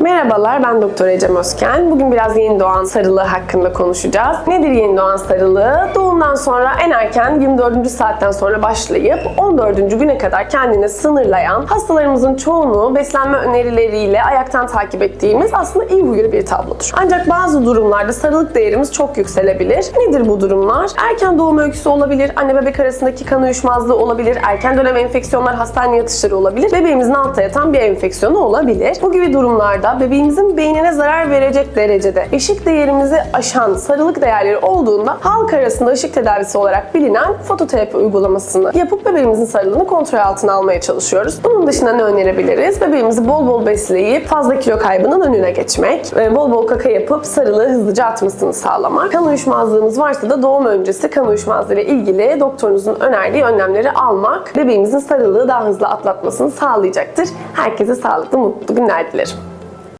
Merhabalar, ben Doktor Ecem Özken. Bugün biraz yeni doğan sarılığı hakkında konuşacağız. Nedir yeni doğan sarılığı? Doğumdan sonra en erken 24. saatten sonra başlayıp 14. güne kadar kendini sınırlayan, hastalarımızın çoğunu beslenme önerileriyle ayaktan takip ettiğimiz aslında iyi huylu bir tablodur. Ancak bazı durumlarda sarılık değerimiz çok yükselebilir. Nedir bu durumlar? Erken doğum öyküsü olabilir, anne bebek arasındaki kan uyuşmazlığı olabilir, erken dönem enfeksiyonlar, hastane yatışları olabilir, bebeğimizin altta yatan bir enfeksiyonu olabilir. Bu gibi durumlarda bebeğimizin beynine zarar verecek derecede eşik değerimizi aşan sarılık değerleri olduğunda halk arasında ışık tedavisi olarak bilinen fototerapi uygulamasını yapıp bebeğimizin sarılığını kontrol altına almaya çalışıyoruz. Bunun dışında ne önerebiliriz? Bebeğimizi bol bol besleyip fazla kilo kaybının önüne geçmek, bol bol kaka yapıp sarılığı hızlıca atmasını sağlamak. Kan uyuşmazlığımız varsa da doğum öncesi kan uyuşmazlığı ile ilgili doktorunuzun önerdiği önlemleri almak bebeğimizin sarılığı daha hızlı atlatmasını sağlayacaktır. Herkese sağlıklı, mutlu günler dilerim.